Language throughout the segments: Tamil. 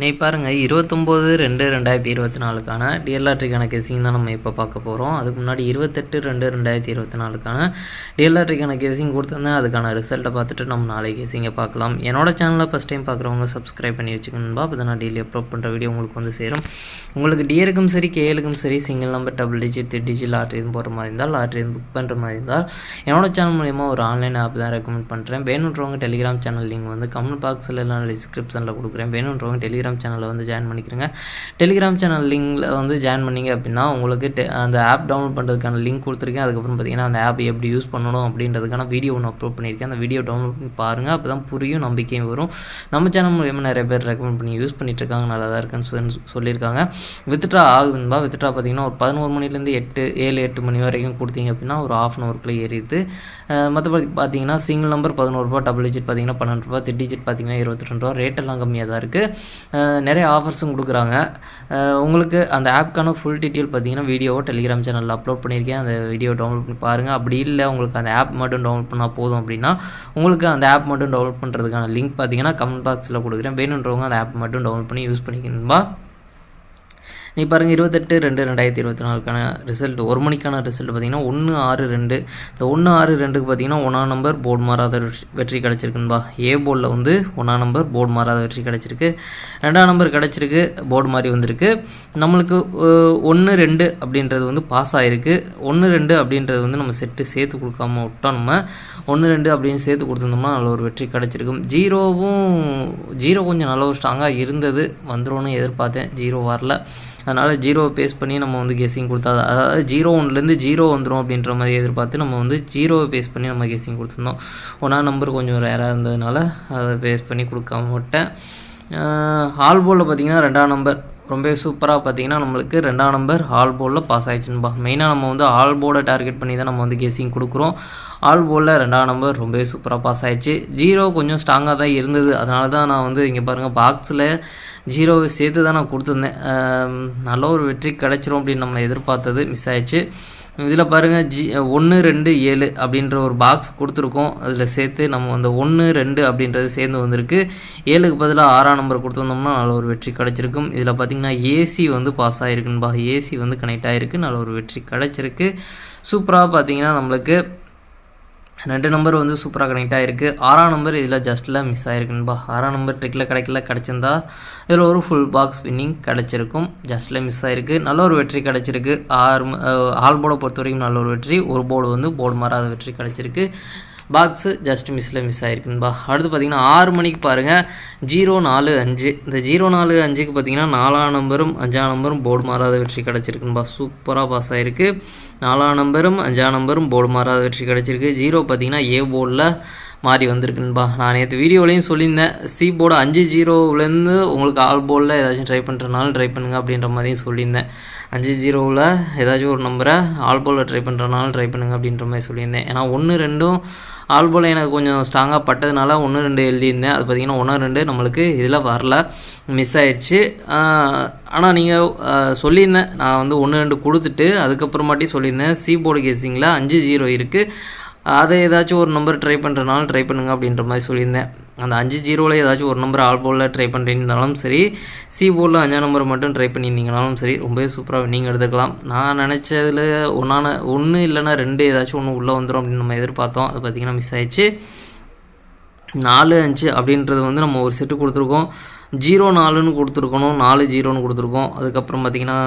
நீ பாருங்கள் இருபத்தொம்போது ரெண்டு ரெண்டாயிரத்தி இருபத்தி நாலுக்கான டிஎல்ஆர்டிக்கான கேசிங் தான் நம்ம இப்போ பார்க்க போகிறோம் அதுக்கு முன்னாடி இருபத்தெட்டு ரெண்டு ரெண்டாயிரத்தி இருபத்தி நாலுக்கான டிஎல்ஆர்டி கணக்கு எசிங் கொடுத்துருந்தேன். அதுக்கான ரிசல்ட்டை பார்த்துட்டு நம்ம நாளைக்கு எசிங்கை பார்க்கலாம். என்னோட சேனலில் ஃபஸ்ட் டைம் பார்க்குறவங்க சப்ஸ்கிரைப் பண்ணி வச்சுக்கணும்பா அப்போ தான் நான் டெய்லி அப்லோட் பண்ணுற வீடியோ உங்களுக்கு வந்து சேரும். உங்களுக்கு டிஎருக்கும் சரி கேஎலுக்கும் சரி single number double digit three digit lottery போகிற மாதிரி இருந்தால் லாட்ரி புக் பண்ணுற மாதிரி இருந்தால் என்னோட சேனல் மூலிமா ஒரு ஆன்லைன் ஆப் தான் ரெக்கமெண்ட் பண்ணுறேன் வேணுன்றவங்க டெலிகிராம் சேனல் லிங்க் வந்து கமெண்ட் பாக்ஸில் நான் டிஸ்கிரிப்ஷனில் கொடுக்குறேன். வேணுன்றவங்க டெலிகிராம் சேனலில் வந்து ஜாயின் பண்ணிக்கிறேங்க. டெலிகிராம் சேனல் லிங்கில் வந்து ஜாயின் பண்ணிங்க அப்படின்னா உங்களுக்கு டெ அந்த ஆப் டவுன்லோட் பண்ணுறதுக்கான லிங்க் கொடுத்துருக்கேன். அதுக்கப்புறம் பார்த்தீங்கன்னா அந்த ஆப் எப்படி யூஸ் பண்ணணும் அப்படின்றதுக்கான வீடியோ ஒன்று அப்லோட் பண்ணியிருக்கேன். அந்த வீடியோ டவுன்லோட் பண்ணி பாருங்கள் அப்போ தான் புரியும் நம்பிக்கையும் வரும். நம்ம சேனல் மூலியமாக நிறைய பேர் ரெக்கமெண்ட் பண்ணி யூஸ் பண்ணிட்டுருக்காங்க. நல்லா தான் இருக்குன்னு சொல்லி சொல்லியிருக்காங்க. வித்ட்ரா ஆகுதுன்பா வித்ட்ரா பார்த்தீங்கன்னா ஒரு பதினோரு மணிலேருந்து எட்டு ஏழு எட்டு மணி வரைக்கும் கொடுத்தீங்க அப்படின்னா ஒரு ஆஃப் அன் ஹவருக்குள்ளே ஏறிடுது. மற்றபடி பார்த்தீங்கன்னா சிங்கிள் நம்பர் பதினோரு ரூபா டபுள் டிஜிட் பார்த்தீங்கன்னா பன்னெண்டு ரூபா த்ரீ டிஜிட் பார்த்தீங்கன்னா இருபத்தி ரெண்டு ரூபா ரேட்டெல்லாம் கம்மியாக தான் இருக்குது நிறைய ஆஃபர்ஸும் கொடுக்குறாங்க. உங்களுக்கு அந்த ஆப்க்கான ஃபுல் டீட்டெயில் பார்த்தீங்கன்னா வீடியோவை டெலிகிராம் சேனலில் அப்லோட் பண்ணியிருக்கேன். அந்த வீடியோ டவுன்லோட் பண்ணி பாருங்கள் அப்படி இல்லை உங்களுக்கு அந்த ஆப் மட்டும் டவுன்லோட் பண்ணால் போதும் அப்படின்னா உங்களுக்கு அந்த ஆப் மட்டும் டவுன்லோட் பண்ணுறதுக்கான லிங்க் பார்த்தீங்கன்னா கமெண்ட் பாக்ஸில் கொடுக்குறேன். வேணுன்றவங்க அந்த ஆப் மட்டும் டவுன்லோட் பண்ணி யூஸ் பண்ணிக்கணுமா நீ பாருங்கள் இருபத்தெட்டு ரெண்டு ரெண்டாயிரத்தி இருபத்தி நாலுக்கான ரிசல்ட் ஒரு மணிக்கான ரிசல்ட் பார்த்தீங்கன்னா ஒன்று ஆறு ரெண்டு. இந்த ஒன்று ஆறு ரெண்டுக்கு பார்த்தீங்கன்னா ஒன்றாம் நம்பர் போர்டு மாறாத வெற்றி- வெற்றி கிடச்சிருக்குன்பா ஏ போர்டில் வந்து ஒன்றாம் நம்பர் போர்டு மாறாத வெற்றி கிடச்சிருக்கு. ரெண்டாம் நம்பர் கிடச்சிருக்கு போர்டு மாதிரி வந்திருக்கு. நம்மளுக்கு ஒன்று ரெண்டு அப்படின்றது வந்து பாஸ் ஆகிருக்கு ஒன்று ரெண்டு அப்படின்றது வந்து நம்ம செட்டு சேர்த்து கொடுக்காம விட்டோம் நம்ம. ஒன்று ரெண்டு அப்படின்னு சேர்த்து கொடுத்துருந்தோம்னா நல்ல ஒரு வெற்றி கிடச்சிருக்கும். ஜீரோவும் ஜீரோ கொஞ்சம் நல்ல ஒரு ஸ்ட்ராங்காக இருந்தது. வந்துடும் எதிர்பார்த்தேன். ஜீரோ வரல. அதனால் ஜீரோவை பேஸ் பண்ணி நம்ம வந்து கெஸ்ஸிங் கொடுத்தா அதாவது ஜீரோ ஒன்லேருந்து ஜீரோ வந்துடும் அப்படின்ற மாதிரி எதிர்பார்த்து நம்ம வந்து ஜீரோவை பேஸ் பண்ணி நம்ம கெஸ்ஸிங் கொடுத்துருந்தோம். ஒன்றா நம்பர் கொஞ்சம் ரேராக இருந்ததுனால அதை பேஸ் பண்ணி கொடுக்காம விட்டேன். ஹால் போலில் பார்த்தீங்கன்னா ரெண்டாம் நம்பர் ரொம்ப சூப்பராக பார்த்தீங்கன்னா நம்மளுக்கு ரெண்டாம் நம்பர் ஆல் போலில் பாஸ் ஆயிடுச்சுன்பா. மெயினாக நம்ம வந்து ஆல் போர்டை டார்கெட் பண்ணி தான் நம்ம வந்து கெஸ்ஸிங் கொடுக்குறோம். ஆல் போலில் ரெண்டாம் நம்பர் ரொம்பவே சூப்பராக பாஸ் ஆகிடுச்சு ஜீரோ கொஞ்சம் ஸ்ட்ராங்காக தான் இருந்தது. அதனால தான் நான் வந்து இங்கே பாருங்கள் பாக்ஸில் ஜீரோவை சேர்த்து தான் நான் கொடுத்துருந்தேன். நல்ல ஒரு வெற்றி கிடச்சிரும் அப்படின்னு நம்ம எதிர்பார்த்தது மிஸ் ஆயிடுச்சு. இதில் பாருங்கள் ஜி ஒன்று ரெண்டு ஏழு அப்படின்ற ஒரு பாக்ஸ் கொடுத்துருக்கோம். அதில் சேர்த்து நம்ம அந்த ஒன்று ரெண்டு அப்படின்றது சேர்ந்து வந்திருக்கு. ஏழுக்கு பதிலாக ஆறாம் நம்பர் கொடுத்துருந்தோம்னா நல்ல ஒரு வெற்றி கிடச்சிருக்கும். இதில் பார்த்திங்கன்னா ஏசி வந்து பாஸ் ஆகிருக்குன்பா ஏசி வந்து கனெக்ட் ஆகிருக்கு நல்ல ஒரு வெற்றி கிடச்சிருக்கு. சூப்பராக பார்த்தீங்கன்னா நம்மளுக்கு ரெண்டு நம்பர் வந்து சூப்பராக கனெக்ட் ஆகிருக்கு ஆறாம் நம்பர் இதில் ஜஸ்ட்டில் மிஸ் ஆகிருக்குன்பா ஆறாம் நம்பர் ட்ரிக்கில் கிடைக்கல கிடச்சிருந்தா இதில் ஒரு ஃபுல் பாக்ஸ் வின்னிங் கிடச்சிருக்கும். ஜஸ்ட்டில் மிஸ் ஆகிருக்கு நல்ல ஒரு வெற்றி கிடச்சிருக்கு. ஆறு ஆல் போர்டை பொறுத்த வரைக்கும் நல்ல ஒரு வெற்றி. ஒரு போர்டு வந்து போர்டு மாறாத வெற்றி கிடச்சிருக்கு. பாக்ஸு ஜஸ்ட் மிஸ்ஸில் மிஸ் ஆகிருக்குன்பா அடுத்து பார்த்தீங்கன்னா ஆறு மணிக்கு பாருங்கள் ஜீரோ நாலு அஞ்சு. இந்த ஜீரோ நாலு அஞ்சுக்கு பார்த்தீங்கன்னா நாலாம் நம்பரும் அஞ்சாம் நம்பரும் போர்டு மாறாத வெற்றி கிடச்சிருக்குன்பா சூப்பராக பாஸ் ஆகிருக்கு நாலாம் நம்பரும் அஞ்சாம் நம்பரும் போர்டு மாறாத வெற்றி கிடச்சிருக்கு. ஜீரோ பார்த்தீங்கன்னா ஏ போர்டில் மாறி வந்திருக்குன்பா நான் நேற்று வீடியோலையும் சொல்லியிருந்தேன் சி போர்டு அஞ்சு ஜீரோவிலேருந்து உங்களுக்கு ஆல் போர்டில் ஏதாச்சும் ட்ரை பண்ணுறனாலும் ட்ரை பண்ணுங்க அப்படின்ற மாதிரியும் சொல்லியிருந்தேன். அஞ்சு ஜீரோவில் ஏதாச்சும் ஒரு நம்பரை ஆல் போலில் ட்ரை பண்ணுறனாலும் ட்ரை பண்ணுங்கள் அப்படின்ற மாதிரி சொல்லியிருந்தேன். ஏன்னா ஒன்று ரெண்டும் ஆல் போல் எனக்கு கொஞ்சம் ஸ்ட்ராங்காக பட்டதுனால ஒன்று ரெண்டு எழுதியிருந்தேன். அது பார்த்தீங்கன்னா ஒன்று ரெண்டு நம்மளுக்கு இதில் வரல. மிஸ் ஆயிடுச்சு. ஆனால் நீங்கள் சொல்லியிருந்தேன். நான் வந்து ஒன்று ரெண்டு கொடுத்துட்டு அதுக்கப்புறமாட்டி சொல்லியிருந்தேன். சி போர்டு கேசிங்கில் அஞ்சு ஜீரோ இருக்குது அதை ஏதாச்சும் ஒரு நம்பர் ட்ரை பண்ணுறனாலும் ட்ரை பண்ணுங்கள் அப்படின்ற மாதிரி சொல்லியிருந்தேன். அந்த அஞ்சு ஜீரோவில் ஏதாச்சும் ஒரு நம்பர் ஆல் போலில் ட்ரை பண்ணுறீங்கனாலும் சரி சி போர்டில் அஞ்சாம் நம்பர் மட்டும் ட்ரை பண்ணியிருந்தீங்கனாலும் சரி ரொம்பவே சூப்பராக நீங்கள் எடுத்துக்கலாம். நான் நினச்சதில் ஒன்றான ஒன்று இல்லைன்னா ரெண்டு ஏதாச்சும் ஒன்று உள்ளே வந்துடும் அப்படின்னு நம்ம எதிர்பார்த்தோம். அது பார்த்திங்கன்னா மிஸ் ஆயிடுச்சு. நாலு அஞ்சு அப்படின்றது வந்து நம்ம ஒரு செட்டு கொடுத்துருக்கோம். ஜீரோ நாலுன்னு கொடுத்துருக்கணும். நாலு ஜீரோன்னு கொடுத்துருக்கோம். அதுக்கப்புறம் பார்த்திங்கன்னா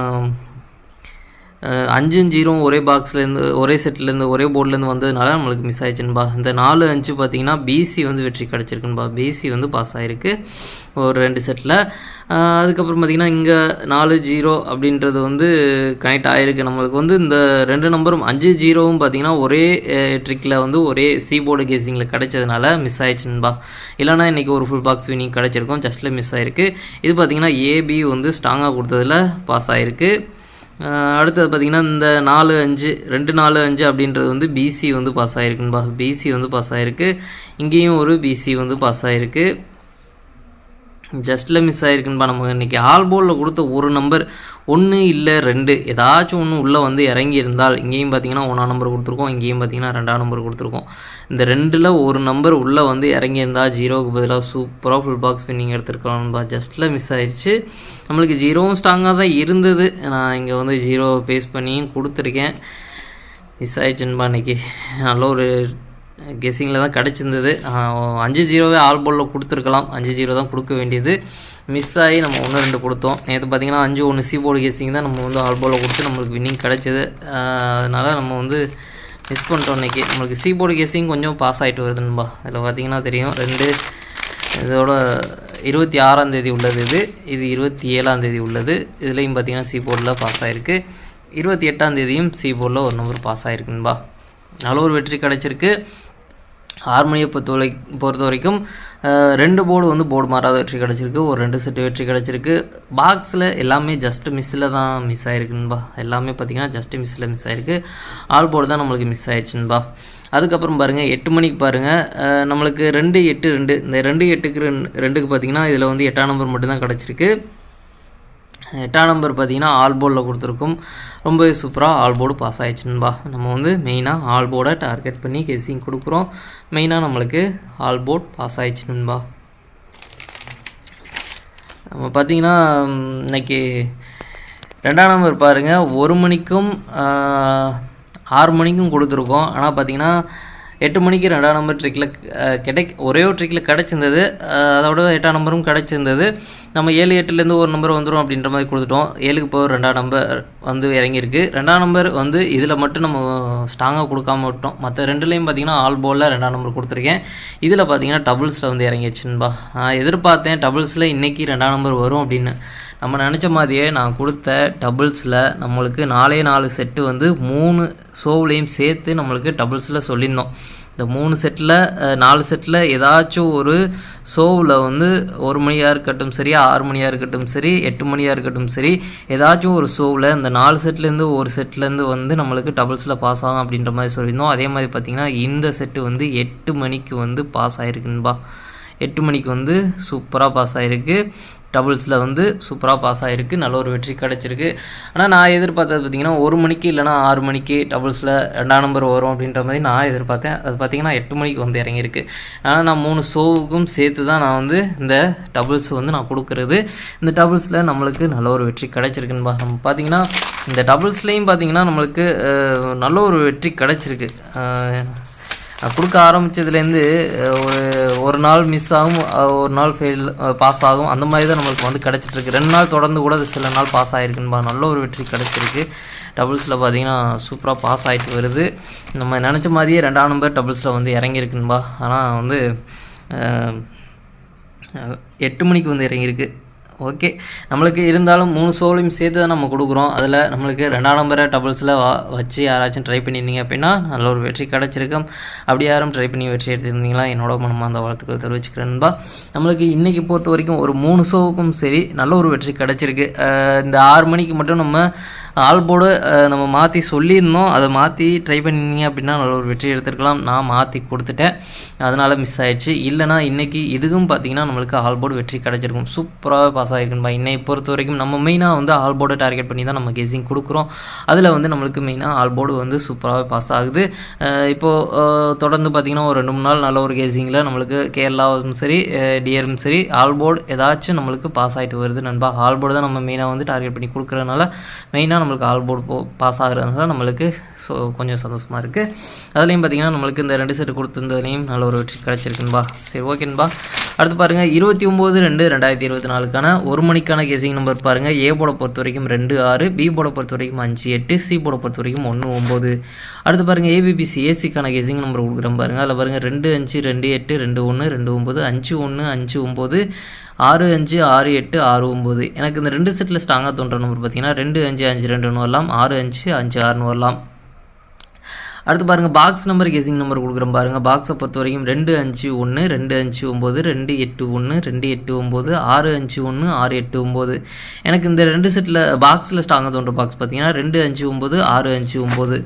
அஞ்சும் ஜீரோவும் ஒரே பாக்ஸ்லேருந்து ஒரே செட்லேருந்து ஒரே போர்ட்லேருந்து வந்ததுனால நம்மளுக்கு மிஸ் ஆயிடுச்சுன்பா இந்த நாலு அஞ்சு பார்த்தீங்கன்னா பிசி வந்து வெற்றி கிடச்சிருக்குன்பா பிசி வந்து பாஸ் ஆகிருக்கு ஒரு ரெண்டு செட்டில் அதுக்கப்புறம் பார்த்திங்கன்னா இங்கே நாலு ஜீரோ அப்படின்றது வந்து கனெக்ட் ஆகிருக்கு நம்மளுக்கு வந்து இந்த ரெண்டு நம்பரும் அஞ்சு ஜீரோவும் பார்த்திங்கன்னா ஒரே ட்ரிக்கில் வந்து ஒரே சி போர்டு கேசிங்கில் கிடச்சதுனால மிஸ் ஆயிடுச்சுன்பா இல்லைனா இன்றைக்கி ஒரு ஃபுல் பாக்ஸ் வினிங் கிடச்சிருக்கும். ஜஸ்ட்டில் மிஸ் ஆகிருக்கு இது பார்த்திங்கன்னா ஏபி வந்து ஸ்ட்ராங்காக கொடுத்ததில் பாஸ் ஆகிருக்கு அடுத்தது பார்த்திங்கன்னா இந்த நாலு அஞ்சு ரெண்டு நாலு அஞ்சு அப்படின்றது வந்து பிசி வந்து பாஸ் ஆகிருக்குன்பா பிசி வந்து பாஸ் ஆகிருக்கு இங்கேயும் ஒரு பிசி வந்து பாஸ் ஆகிருக்கு ஜஸ்ட்டில் மிஸ் ஆகிருக்குன்பா நம்ம இன்றைக்கி ஆல் போலில் கொடுத்த ஒரு நம்பர் ஒன்று இல்லை ரெண்டு. ஏதாச்சும் ஒன்று உள்ளே வந்து இறங்கி இருந்தால் இங்கேயும் பார்த்தீங்கன்னா ஒன்றாம் நம்பர் கொடுத்துருக்கோம் இங்கேயும் பார்த்தீங்கன்னா ரெண்டாம் நம்பர் கொடுத்துருக்கோம். இந்த ரெண்டில் ஒரு நம்பர் உள்ளே வந்து இறங்கி இருந்தால் ஜீரோவுக்கு பதிலாக சூப்பராக ஃபுல் பாக்ஸ் வின்னிங் எடுத்துருக்கலாம்பா ஜஸ்ட்டில் மிஸ் ஆயிடுச்சு நம்மளுக்கு ஜீரோவும் ஸ்ட்ராங்காக தான் இருந்தது. நான் இங்கே வந்து ஜீரோ பேஸ் பண்ணியும் கொடுத்துருக்கேன். மிஸ் ஆயிடுச்சுன்பா இன்றைக்கி நல்ல ஒரு கெஸ்ஸிங்கில் தான் கிடச்சிருந்தது. அஞ்சு ஜீரோவே ஆல் பாலில் கொடுத்துருக்கலாம். அஞ்சு ஜீரோ தான் கொடுக்க வேண்டியது. மிஸ் ஆகி நம்ம ஒன்று ரெண்டு கொடுத்தோம். நேற்று பார்த்திங்கன்னா அஞ்சு ஒன்று சி போர்டு கெஸ்ஸிங் தான் நம்ம வந்து ஆல் பாலில் கொடுத்து நம்மளுக்கு வின்னிங் கிடச்சிது. அதனால் நம்ம வந்து மிஸ் பண்ணிட்டோம் இன்றைக்கி நம்மளுக்கு சி போர்டு கெஸ்ஸிங் கொஞ்சம் பாஸ் ஆகிட்டு வருதுன்பா அதில் பார்த்தீங்கன்னா தெரியும். ரெண்டு இதோட இருபத்தி ஆறாம் தேதி உள்ளது இது. இது இருபத்தி ஏழாம் தேதி உள்ளது. இதுலேயும் பார்த்தீங்கன்னா சி போர்டில் பாஸ் ஆகிருக்கு இருபத்தி எட்டாம் தேதியும் சி போர்டில் ஒரு நம்பர் பாஸ் ஆகிருக்குன்பா நல்ல ஒரு வெற்றி கிடச்சிருக்கு. ஹார்மோனியை பொறுத்த வரை பொறுத்த வரைக்கும் ரெண்டு போர்டு வந்து போர்டு மாறாத வெற்றி கிடச்சிருக்கு. ஒரு ரெண்டு செட்டு வெற்றி கிடச்சிருக்கு. பாக்ஸில் எல்லாமே ஜஸ்ட் மிஸ்ஸில் தான் மிஸ் ஆயிருக்குன்பா எல்லாமே பார்த்தீங்கன்னா ஜஸ்ட் மிஸ்ஸில் மிஸ் ஆகிருக்கு ஆல் போர்டு தான் நம்மளுக்கு மிஸ் ஆயிடுச்சுன்பா அதுக்கப்புறம் பாருங்கள் எட்டு மணிக்கு பாருங்கள் நம்மளுக்கு ரெண்டு எட்டு ரெண்டு இந்த ரெண்டு எட்டுக்கு ரெண்டு ரெண்டுக்கு பார்த்தீங்கன்னா இதில் வந்து எட்டாம் நம்பர் மட்டும்தான் கிடச்சிருக்கு. எட்டாம் நம்பர் பார்த்தீங்கன்னா ஆல் போர்டில் கொடுத்துருக்கும். ரொம்பவே சூப்பராக ஆல் போர்டு பாஸ் ஆகிடுச்சுன்பா நம்ம வந்து மெயினாக ஆல் போர்டை டார்கெட் பண்ணி கெஸிங் கொடுக்குறோம். மெயினாக நம்மளுக்கு ஆல் போர்ட் பாஸ் ஆகிடுச்சுன்பா நம்ம பார்த்தீங்கன்னா இன்றைக்கி இன்னைக்கு ரெண்டாம் நம்பர் பாருங்கள் ஒரு மணிக்கும் ஆறு மணிக்கும் கொடுத்துருக்கோம். ஆனால் பார்த்தீங்கன்னா எட்டு மணிக்கு ரெண்டாம் நம்பர் ட்ரிக்கில் கிடை ஒரே ஒரு ட்ரிக்கில் கிடச்சிருந்தது. அதோட எட்டாம் நம்பரும் கிடச்சிருந்தது. நம்ம ஏழு எட்டுலேருந்து ஒரு நம்பர் வந்துடும் அப்படின்ற மாதிரி கொடுத்துட்டோம். ஏழுக்கு போக ரெண்டாம் நம்பர் வந்து இறங்கியிருக்கு. ரெண்டாம் நம்பர் வந்து இதில் மட்டும் நம்ம ஸ்ட்ராங்காக கொடுக்காம விட்டோம். மற்ற ரெண்டுலேயும் பார்த்தீங்கன்னா ஆல் போலில் ரெண்டாம் நம்பர் கொடுத்துருக்கேன். இதில் பார்த்தீங்கன்னா டபுள்ஸில் வந்து இறங்கிடுச்சுன்பா நான் எதிர்பார்த்தேன் டபுள்ஸில் இன்றைக்கி ரெண்டாம் நம்பர் வரும் அப்படின்னு. நம்ம நினச்ச மாதிரியே நான் கொடுத்த டபுள்ஸில் நம்மளுக்கு நாலே நாலு செட்டு வந்து மூணு ஷோவ்லேயும் சேர்த்து நம்மளுக்கு டபுள்ஸில் சொல்லியிருந்தோம். இந்த மூணு செட்டில் நாலு செட்டில் ஏதாச்சும் ஒரு ஷோவில் வந்து ஒரு மணியாக இருக்கட்டும் சரி ஆறு மணியாக இருக்கட்டும் சரி எட்டு மணியாக இருக்கட்டும் சரி ஏதாச்சும் ஒரு ஷோவில் இந்த நாலு செட்லேருந்து ஒரு செட்லேருந்து வந்து நம்மளுக்கு டபுள்ஸில் பாஸ் ஆகும் அப்படின்ற மாதிரி சொல்லியிருந்தோம். அதே மாதிரி பார்த்திங்கன்னா இந்த செட்டு வந்து எட்டு மணிக்கு வந்து பாஸ் ஆகிருக்குன்பா எட்டு மணிக்கு வந்து சூப்பராக பாஸ் ஆகிருக்கு டபுள்ஸில் வந்து சூப்பராக பாஸ் ஆகிருக்கு நல்ல ஒரு வெற்றி கிடச்சிருக்கு. ஆனால் நான் எதிர்பார்த்தது பார்த்திங்கன்னா ஒரு மணிக்கு இல்லைனா ஆறு மணிக்கு டபுள்ஸில் ரெண்டாம் நம்பர் வரும் அப்படின்ற மாதிரி நான் எதிர்பார்த்தேன். அது பார்த்திங்கன்னா எட்டு மணிக்கு வந்து இறங்கியிருக்கு. ஆனால் நான் மூணு ஷோவுக்கும் சேர்த்து தான் நான் வந்து இந்த டபுள்ஸ் வந்து நான் கொடுக்குறது. இந்த டபுள்ஸில் நம்மளுக்கு நல்ல ஒரு வெற்றி கிடச்சிருக்குன்னு நம்ம பார்த்திங்கன்னா இந்த டபுள்ஸ்லேயும் பார்த்திங்கன்னா நம்மளுக்கு நல்ல ஒரு வெற்றி கிடச்சிருக்கு. கொடுக்க ஆரம்பித்ததுலேருந்து ஒரு ஒரு நாள் மிஸ் ஆகும் ஒரு நாள் ஃபெயில் பாஸ் ஆகும். அந்த மாதிரி தான் நம்மளுக்கு வந்து கிடச்சிட்ருக்கு. ரெண்டு நாள் தொடர்ந்து கூட அது சில நாள் பாஸ் ஆகிருக்குன்பா நல்ல ஒரு வெற்றி கிடச்சிருக்கு. டபுள்ஸில் பார்த்தீங்கன்னா சூப்பராக பாஸ் ஆகிட்டு வருது. நம்ம நினச்ச மாதிரியே ரெண்டாம் நம்பர் டபுள்ஸில் வந்து இறங்கியிருக்குன்பா. ஆனால் வந்து எட்டு மணிக்கு வந்து இறங்கியிருக்கு. ஓகே நம்மளுக்கு இருந்தாலும் மூணு சோலையும் சேர்த்து தான் நம்ம கொடுக்குறோம். அதில் நம்மளுக்கு ரெண்டாம் நம்பரை டபுள்ஸில் வச்சு யாராச்சும் ட்ரை பண்ணியிருந்தீங்க அப்படின்னா நல்ல ஒரு வெற்றி கிடச்சிருக்கும் அப்படி யாரும் ட்ரை பண்ணி வெற்றி எடுத்திருந்தீங்களா? என்னோட மனமாக அந்த வாழ்த்துக்கள் தெரிவிச்சுக்கிறேன்பா நம்மளுக்கு இன்றைக்கி பொறுத்த வரைக்கும் ஒரு மூணு ஷோவுக்கும் சரி நல்ல ஒரு வெற்றி கிடச்சிருக்கு. இந்த ஆறு மணிக்கு மட்டும் நம்ம ஆல்போர்டு நம்ம மாற்றி சொல்லியிருந்தோம். அதை மாற்றி ட்ரை பண்ணிங்க அப்படின்னா நல்ல ஒரு வெற்றி எடுத்திருக்கலாம். நான் மாற்றி கொடுத்துட்டேன். அதனால் மிஸ் ஆயிடுச்சு. இல்லைனா இன்றைக்கி இதுக்கும் பார்த்தீங்கன்னா நம்மளுக்கு ஆல்போர்டு வெற்றி கிடச்சிருக்கும். சூப்பராக பாஸ் ஆகிருக்குன்பா இன்னை பொறுத்த வரைக்கும் நம்ம மெயினாக வந்து ஆல்போர்டை டார்கெட் பண்ணி தான் நம்ம கெஸிங் கொடுக்குறோம். அதில் வந்து நம்மளுக்கு மெயினாக ஆல்போர்டு வந்து சூப்பராகவே பாஸ் ஆகுது. இப்போது தொடர்ந்து பார்த்திங்கன்னா ஒரு ரெண்டு மூணு நாள் நல்ல ஒரு கேசிங்கில் நம்மளுக்கு கேரளாவும் சரி டிஆரும் சரி ஆல்போர்டு ஏதாச்சும் நம்மளுக்கு பாஸ் ஆகிட்டு வருது நண்பா. ஆல்போர்டு தான் நம்ம மெயினாக வந்து டார்கெட் பண்ணி கொடுக்குறதுனால மெயினாக நம்மளுக்கு ஆல்போர்டு போ பாஸ் ஆகுறதுனால நம்மளுக்கு ஸோ கொஞ்சம் சந்தோஷமாக இருக்குது அதுலேயும் பார்த்திங்கன்னா நம்மளுக்கு இந்த ரெண்டு செட்டு கொடுத்துருந்ததுலேயும் நல்ல ஒரு வெற்றி கிடச்சிருக்குன்பா சரி ஓகேன்பா அடுத்து பாருங்கள் இருபத்தி ஒம்பது ரெண்டு ரெண்டாயிரத்தி இருபத்தி நாலுக்கான ஒரு மணிக்கான கேசிங் நம்பர் பாருங்கள் ஏ போட பொறுத்த வரைக்கும் ரெண்டு ஆறு பி போட பொறுத்த வரைக்கும் அஞ்சு எட்டு சி போட பொறுத்த வரைக்கும் ஒன்று ஒம்பது. அடுத்து பாருங்கள் ஏபிபிசி ஏசிக்கான கேசிங் நம்பர் கொடுக்குறேன் பாருங்கள் அதில் பாருங்கள் ரெண்டு அஞ்சு ரெண்டு எட்டு ரெண்டு ஒன்று ரெண்டு ஒம்பது அஞ்சு ஒன்று அஞ்சு ஒம்பது ஆறு அஞ்சு ஆறு எட்டு ஆறு ஒம்பது எனக்கு இந்த ரெண்டு செட்டில் ஸ்ட்ராங்காக தோன்ற நம்பர் பார்த்தீங்கன்னா ரெண்டு அஞ்சு அஞ்சு ரெண்டுன்னு வரலாம். ஆறு அஞ்சு அஞ்சு ஆறுன்னு வரலாம். அடுத்து பாருங்கள் பாக்ஸ் நம்பர் கேசிங் நம்பர் கொடுக்குறோம் பாருங்கள் பாக்ஸை பொறுத்த வரைக்கும் ரெண்டு அஞ்சு ஒன்று ரெண்டு அஞ்சு ஒம்பது ரெண்டு எட்டு ஒன்று ரெண்டு எட்டு ஒம்பது ஆறு அஞ்சு ஒன்று ஆறு எட்டு ஒம்பது. எனக்கு இந்த ரெண்டு செட்டில் பாக்ஸில் ஸ்டாங்காக தோன்ற பாக்ஸ் பார்த்தீங்கன்னா ரெண்டு அஞ்சு ஒம்பது ஆறு அஞ்சு ஒம்பது.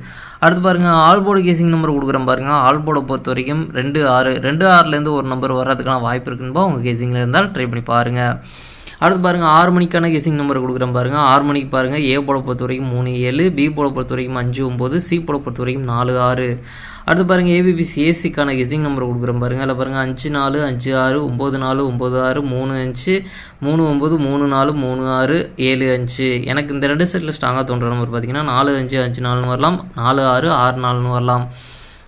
அடுத்து பாருங்கள் ஆல்போர்டு கேசிங் நம்பர் கொடுக்குறேன் பாருங்கள் ஆல்போர்டை பொறுத்த வரைக்கும் ரெண்டு ஆறு ரெண்டு ஆறுலேருந்து ஒரு நம்பர் வர்றதுக்கான வாய்ப்பு இருக்குன்னு உங்கள் கேசிங்கில் இருந்தால் ட்ரை பண்ணி பாருங்கள் அடுத்து பாருங்கள் ஆறு மணிக்கான கெஸிங் நம்பர் கொடுக்குறேன் பாருங்கள் ஆறு மணிக்கு பாருங்கள் ஏ போட பொறுத்த வரைக்கும் மூணு ஏழு பி போட பொறுத்த வரைக்கும் அஞ்சு ஒம்பது சி போட பொறுத்த வரைக்கும் நாலு ஆறு. அடுத்து பாருங்கள் ஏபிபிசி ஏசிக்கான கெஸிங் நம்பர் கொடுக்குறேன் பாருங்கள் அதில் பாருங்கள் அஞ்சு நாலு அஞ்சு ஆறு ஒம்பது நாலு ஒம்பது ஆறு மூணு அஞ்சு மூணு ஒம்பது மூணு நாலு மூணு ஆறு ஏழு அஞ்சு. எனக்கு இந்த ரெண்டு செட்டில் ஸ்ட்ராங்காக தோன்ற நம்பர் பார்த்தீங்கன்னா நாலு அஞ்சு அஞ்சு நாலுன்னு வரலாம். நாலு ஆறு ஆறு நாலுன்னு வரலாம்.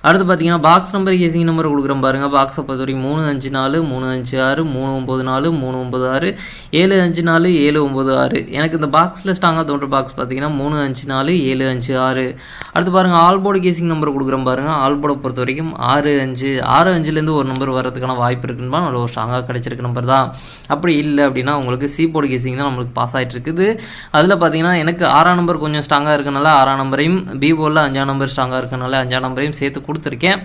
அடுத்து பார்த்தீங்கன்னா பாக்ஸ் நம்பர் கேசிங் நம்பர் கொடுக்குறோம் பாருங்கள் பாக்ஸை பொறுத்த வரைக்கும் மூணு அஞ்சு நாலு மூணு அஞ்சு ஆறு மூணு ஒம்பது நாலு மூணு ஒம்பது ஆறு ஏழு அஞ்சு நாலு ஏழு ஒம்பது ஆறு. எனக்கு இந்த பாக்ஸில் ஸ்ட்ராங்காக தோன்ற பாக்ஸ் பார்த்தீங்கன்னா மூணு அஞ்சு நாலு ஏழு அஞ்சு ஆறு. அடுத்து பாருங்கள் ஆல்போர்டு கேசிங் நம்பர் கொடுக்குறோம் பாருங்கள் ஆல்போர்டை பொறுத்த வரைக்கும் ஆறு அஞ்சு ஆறு அஞ்சுலேருந்து ஒரு நம்பர் வரதுக்கான வாய்ப்பு இருக்குன்னு நல்ல ஒரு ஸ்ட்ராங்காக கிடச்சிருக்க நம்பர் தான். அப்படி இல்லை அப்படின்னா உங்களுக்கு சி போர்டு கேசிங் தான் நம்மளுக்கு பாஸ் ஆகிட்டு இருக்குது. அதில் பார்த்தீங்கன்னா எனக்கு ஆறாம் நம்பர் கொஞ்சம் ஸ்ட்ராங்காக இருக்கனால ஆறாம் நம்பரையும் பி போர்டில் அஞ்சாம் நம்பர் ஸ்ட்ராங்காக இருக்கனால அஞ்சாம் நம்பரையும் சேர்த்து கொடுத்துருக்கேன்.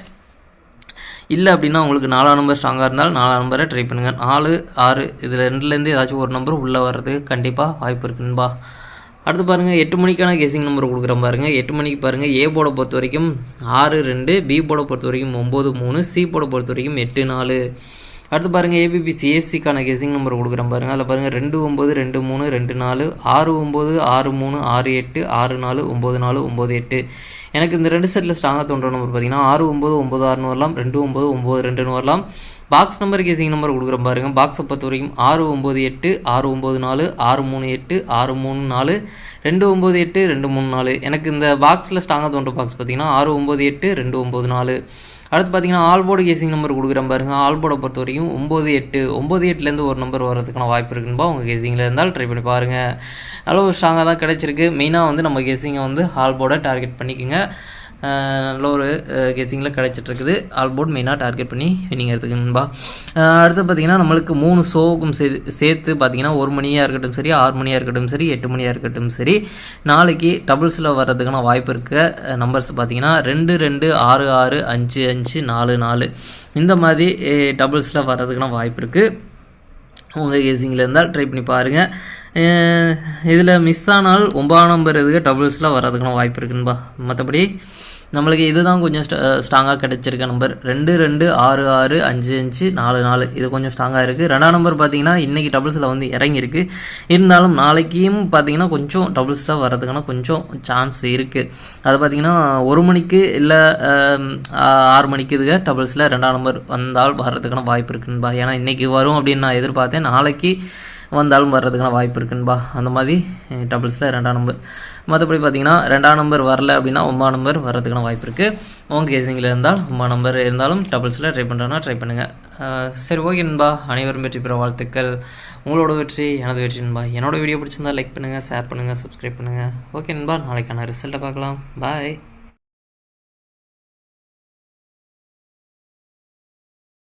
இல்லை அப்படின்னா உங்களுக்கு நாலாம் நம்பர் ஸ்ட்ராங்காக இருந்தால் நாலாம் நம்பரை ட்ரை பண்ணுங்கள் நாலு ஆறு இதில் ரெண்டுலேருந்து ஏதாச்சும் ஒரு நம்பர் உள்ளே வர்றதுக்கு கண்டிப்பாக வாய்ப்பு இருக்குன்பா அடுத்து பாருங்கள் எட்டு மணிக்கான கெஸிங் நம்பர் கொடுக்குறேன் பாருங்கள் எட்டு மணிக்கு பாருங்கள் ஏ போட பொறுத்த வரைக்கும் ஆறு ரெண்டு பி போட பொறுத்த வரைக்கும் ஒம்பது மூணு சி போட பொறுத்த வரைக்கும் எட்டு நாலு. அடுத்து பாருங்கள் ஏபிபிசி ஏசிக்கான கெஸிங் நம்பர் கொடுக்குறேன் பாருங்கள் அதில் பாருங்கள் ரெண்டு ஒம்பது ரெண்டு மூணு ரெண்டு நாலு ஆறு ஒம்பது ஆறு மூணு ஆறு எட்டு ஆறு நாலு ஒம்பது நாலு ஒம்பது எட்டு. எனக்கு இந்த ரெண்டு செட்டில் ஸ்ட்ராங்காக தோன்ற நம்பர் பார்த்தீங்கன்னா ஆறு ஒம்பது ஒம்பது ஆறுனு வரலாம் ரெண்டு ஒம்பது ஒம்பது ரெண்டுன்னு வரலாம். பாக்ஸ் நம்பர் கேசிங் நம்பர் கொடுக்குறேன் பாருங்கள் பாக்ஸை பொறுத்த வரைக்கும் ஆறு ஒம்பது எட்டு ஆறு ஒம்பது நாலு ஆறு மூணு எட்டு ஆறு மூணு நாலு ரெண்டு ஒம்பது எட்டு ரெண்டு மூணு நாலு. எனக்கு இந்த பாக்ஸில் ஸ்ட்ராங்காக தோன்ற பாக்ஸ் பார்த்தீங்கன்னா ஆறு ஒம்பது எட்டு ரெண்டு ஒம்பது நாலு. அடுத்து பார்த்தீங்கன்னா ஆல்போர்டு கேசிங் நம்பர் கொடுக்குறேன் பாருங்க. ஆல்போர்டை பொறுத்த வரைக்கும் ஒம்பது எட்டு ஒம்பது எட்டுலேருந்து ஒரு நம்பர் வரதுக்கான வாய்ப்பு இருக்குன்பா. உங்கள் கேசிங்கில் இருந்தால் ட்ரை பண்ணி பாருங்கள் அளவு ஸ்ட்ராங்காக தான் கிடச்சிருக்கு. மெயினாக வந்து நம்ம கேசிங்கை வந்து ஆல்போர்டை டார்கெட் பண்ணிக்கோங்க. நல்ல ஒரு கெஸிங்கில் கிடச்சிட்ருக்குது ஆல்போர்ட் மெயினாக டார்கெட் பண்ணி நீங்கள் எடுத்துக்கணும்பா அடுத்து பார்த்தீங்கன்னா நம்மளுக்கு மூணு ஷோவுக்கும் சே சேர்த்து பார்த்தீங்கன்னா ஒரு மணியாக இருக்கட்டும் சரி ஆறு மணியாக இருக்கட்டும் சரி எட்டு மணியாக இருக்கட்டும் சரி நாளைக்கு டபுள்ஸில் வர்றதுக்கான வாய்ப்பு இருக்க நம்பர்ஸ் பார்த்தீங்கன்னா ரெண்டு ரெண்டு ஆறு ஆறு அஞ்சு அஞ்சு நாலு நாலு. இந்த மாதிரி டபுள்ஸில் வர்றதுக்கான வாய்ப்பு இருக்குது உங்கள் கேசிங்கில் இருந்தால் ட்ரை பண்ணி பாருங்கள் இதில் மிஸ் ஆனால் ஒன்பதாம் நம்பர் இதுக்கு டபுள்ஸில் வர்றதுக்கான வாய்ப்பு இருக்குன்பா மற்றபடி நம்மளுக்கு இதுதான் கொஞ்சம் ஸ்ட்ராங்காக கிடச்சிருக்க நம்பர் ரெண்டு ரெண்டு ஆறு ஆறு அஞ்சு அஞ்சு நாலு நாலு. இது கொஞ்சம் ஸ்ட்ராங்காக இருக்குது ரெண்டாம் நம்பர் பார்த்தீங்கன்னா இன்றைக்கி டபுள்ஸில் வந்து இறங்கியிருக்கு. இருந்தாலும் நாளைக்கும் பார்த்தீங்கன்னா கொஞ்சம் டபுள்ஸில் வர்றதுக்கான கொஞ்சம் சான்ஸ் இருக்குது அது பார்த்தீங்கன்னா ஒரு மணிக்கு இல்லை ஆறு மணிக்கு இதுக்கு டபுள்ஸில் ரெண்டாம் நம்பர் வந்தால் வர்றதுக்கான வாய்ப்பு இருக்குன்பா ஏன்னா இன்றைக்கி வரும் அப்படின்னு நான் எதிர்பார்த்தேன். நாளைக்கு வந்தாலும் வர்றதுக்கான வாய்ப்பு இருக்குன்பா. அந்த மாதிரி டபுள்ஸில் ரெண்டாம் நம்பர் மற்றபடி பார்த்தீங்கன்னா ரெண்டாம் நம்பர் வரல அப்படின்னா ஒம்பது நம்பர் வர்றதுக்கான வாய்ப்பு இருக்குது உங்கள் கேசிங்கில் இருந்தால் ஒம்பது நம்பர் இருந்தாலும் டபுள்ஸில் ட்ரை பண்ணுறோன்னா ட்ரை பண்ணுங்கள் சரி ஓகே நண்பா. அனைவரும் வெற்றி பெற வாழ்த்துக்கள். உங்களோட வெற்றி எனது வெற்றி நண்பா. என்னோட வீடியோ பிடிச்சிருந்தா லைக் பண்ணுங்கள் ஷேர் பண்ணுங்கள் சப்ஸ்கிரைப் பண்ணுங்கள் ஓகே நண்பா. நாளைக்கான ரிசல்ட்டை பார்க்கலாம். பாய்